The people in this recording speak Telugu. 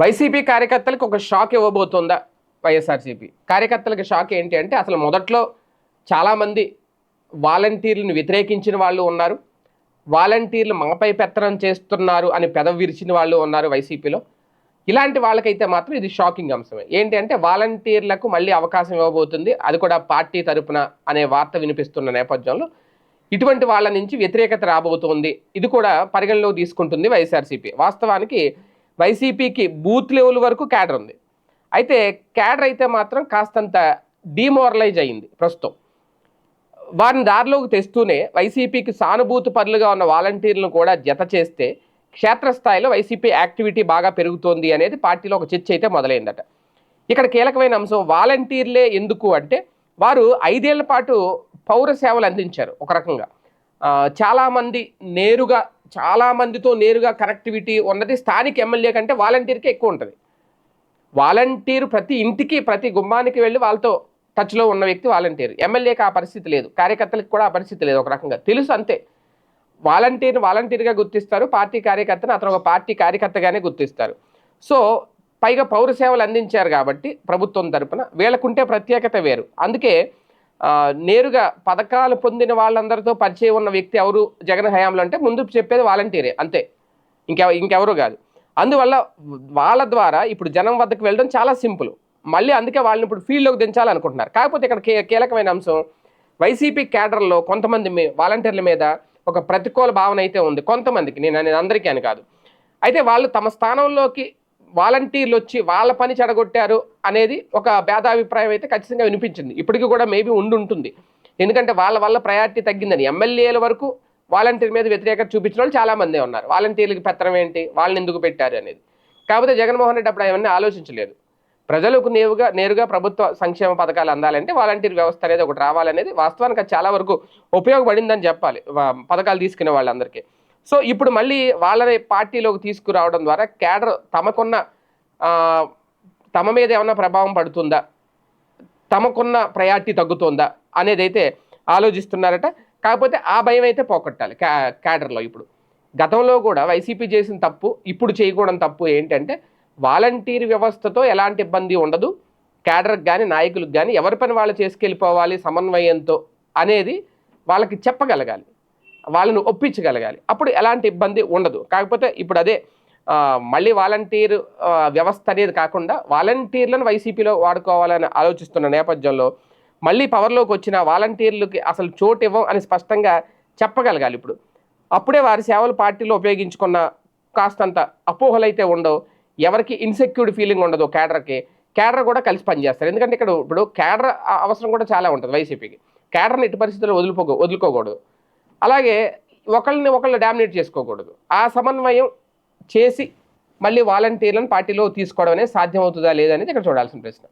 వైసీపీ కార్యకర్తలకు ఒక షాక్ ఇవ్వబోతోందా వైఎస్ఆర్సీపీ? కార్యకర్తలకు షాక్ ఏంటి అంటే అసలు మొదట్లో చాలామంది వాలంటీర్లను వ్యతిరేకించిన వాళ్ళు ఉన్నారు. వాలంటీర్లు మాపై పెత్తనం చేస్తున్నారు అని పెదవి విరిచిన వాళ్ళు ఉన్నారు వైసీపీలో. ఇలాంటి వాళ్ళకైతే మాత్రం ఇది షాకింగ్ అంశమే. ఏంటి అంటే వాలంటీర్లకు మళ్ళీ అవకాశం ఇవ్వబోతుంది. అది కూడా పార్టీ తరపున అనే వార్త వినిపిస్తున్న నేపథ్యంలో. ఇటువంటి వాళ్ళ నుంచి వ్యతిరేకత రాబోతోంది. ఇది కూడా పరిగణలో తీసుకుంటుంది వైఎస్ఆర్సీపీ. వాస్తవానికి వైసీపీకి బూత్ లెవెల్ వరకు క్యాడర్ ఉంది. అయితే క్యాడర్ అయితే మాత్రం కాస్తంత డిమోరలైజ్ అయింది ప్రస్తుతం. వారిని దారిలోకి తెస్తూనే వైసీపీకి సానుభూతి పరులుగా ఉన్న వాలంటీర్లను కూడా జత చేస్తే క్షేత్రస్థాయిలో వైసీపీ యాక్టివిటీ బాగా పెరుగుతోంది అనేది పార్టీలో ఒక చర్చ అయితే మొదలైందట. ఇక్కడ కీలకమైన అంశం వాలంటీర్లే ఎందుకు అంటే వారు ఐదేళ్ళ పాటు పౌర సేవలు అందించారు ఒక రకంగా. చాలామంది నేరుగా చాలామందితో నేరుగా కనెక్టివిటీ ఉన్నది స్థానిక ఎమ్మెల్యే కంటే వాలంటీర్కే ఎక్కువ ఉంటుంది. వాలంటీర్ ప్రతి ఇంటికి ప్రతి గుమ్మానికి వెళ్ళి వాళ్ళతో టచ్లో ఉన్న వ్యక్తి వాలంటీర్. ఎమ్మెల్యేకి ఆ పరిస్థితి లేదు. కార్యకర్తలకు కూడా ఆ పరిస్థితి లేదు ఒక రకంగా. తెలుసు అంతే. వాలంటీర్ వాలంటీర్గా గుర్తిస్తారు. పార్టీ కార్యకర్తను అతను ఒక పార్టీ కార్యకర్తగానే గుర్తిస్తారు. సో పైగా పౌర సేవలు అందించారు కాబట్టి ప్రభుత్వం తరపున వీళ్ళకుంటే ప్రత్యేకత వేరు. అందుకే నేరుగా పథకాలు పొందిన వాళ్ళందరితో పరిచయం ఉన్న వ్యక్తి ఎవరు? జగన్ హయాంలో అంటే ముందు చెప్పేది వాలంటీరే అంతే. ఇంకెవ ఇంకెవరు కాదు. అందువల్ల వాళ్ళ ద్వారా ఇప్పుడు జనం వద్దకు వెళ్ళడం చాలా సింపుల్. మళ్ళీ అందుకే వాళ్ళని ఇప్పుడు ఫీల్డ్లోకి దించాలనుకుంటున్నారు. కాకపోతే ఇక్కడ కీ- కీలకమైన అంశం వైసీపీ క్యాడర్లో కొంతమంది మీ వాలంటీర్ల మీద ఒక ప్రతికూల భావన అయితే ఉంది. కొంతమందికి నేను అనేది అందరికీ అని కాదు. అయితే వాళ్ళు తమ స్థానంలోకి వాలంటీర్లు వచ్చి వాళ్ళ పని చెడగొట్టారు అనేది ఒక భేదాభిప్రాయం అయితే ఖచ్చితంగా వినిపించింది. ఇప్పటికీ కూడా మేబీ ఉండి ఉంటుంది. ఎందుకంటే వాళ్ళ వల్ల ప్రయారిటీ తగ్గిందని. ఎమ్మెల్యేల వరకు వాలంటీర్ మీద వ్యతిరేకత చూపించిన వాళ్ళు చాలామందే ఉన్నారు. వాలంటీర్లకు పత్రం ఏంటి? వాళ్ళని ఎందుకు పెట్టారు అనేది. కాకపోతే జగన్మోహన్ రెడ్డి అప్పుడు అవన్నీ ఆలోచించలేదు. ప్రజలకు నేరుగా నేరుగా ప్రభుత్వ సంక్షేమ పథకాలు అందాలంటే వాలంటీర్ వ్యవస్థ అనేది ఒకటి రావాలనేది వాస్తవానికి చాలా వరకు ఉపయోగపడిందని చెప్పాలి. పథకాలు తీసుకునే వాళ్ళందరికీ. సో ఇప్పుడు మళ్ళీ వాళ్ళని పార్టీలోకి తీసుకురావడం ద్వారా క్యాడర్ తమకున్న తమ మీద ఏమైనా ప్రభావం పడుతుందా? తమకున్న ప్రయారిటీ తగ్గుతుందా? అనేది అయితే ఆలోచిస్తున్నారట. కాకపోతే ఆ భయం అయితే పోగొట్టాలి క్యా క్యాడర్లో ఇప్పుడు. గతంలో కూడా వైసీపీ చేసిన తప్పు ఇప్పుడు చేయకూడని తప్పు ఏంటంటే వాలంటీర్ వ్యవస్థతో ఎలాంటి ఇబ్బంది ఉండదు. క్యాడర్కి కానీ నాయకులకు కానీ ఎవరి పని వాళ్ళు చేసుకెళ్ళిపోవాలి సమన్వయంతో అనేది వాళ్ళకి చెప్పగలగాలి. వాళ్ళని ఒప్పించగలగాలి. అప్పుడు ఎలాంటి ఇబ్బంది ఉండదు. కాకపోతే ఇప్పుడు అదే మళ్ళీ వాలంటీర్ వ్యవస్థ అనేది కాకుండా వాలంటీర్లను వైసీపీలో వాడుకోవాలని ఆలోచిస్తున్న నేపథ్యంలో మళ్ళీ పవర్లోకి వచ్చిన వాలంటీర్లకి అసలు చోటు ఇవ్వం అని స్పష్టంగా చెప్పగలగాలి ఇప్పుడు. అప్పుడే వారి సేవలు పార్టీలో ఉపయోగించుకున్న కాస్తంత అపోహలు అయితే ఉండవు. ఎవరికి ఇన్సెక్యూర్డ్ ఫీలింగ్ ఉండదు క్యాడర్కి. క్యాడర్ కూడా కలిసి పనిచేస్తారు. ఎందుకంటే ఇక్కడ ఇప్పుడు క్యాడర్ అవసరం కూడా చాలా ఉంటుంది వైసీపీకి. కేడర్ని ఎట్టి పరిస్థితుల్లో వదులుకో వదులుకోకూడదు. అలాగే ఒకళ్ళని ఒకళ్ళు డామినేట్ చేసుకోకూడదు. ఆ సమన్వయం చేసి మళ్ళీ వాలంటీర్లను పార్టీలో తీసుకోవడం అనేది సాధ్యమవుతుందా లేదనేది ఇక్కడ చూడాల్సిన ప్రశ్న.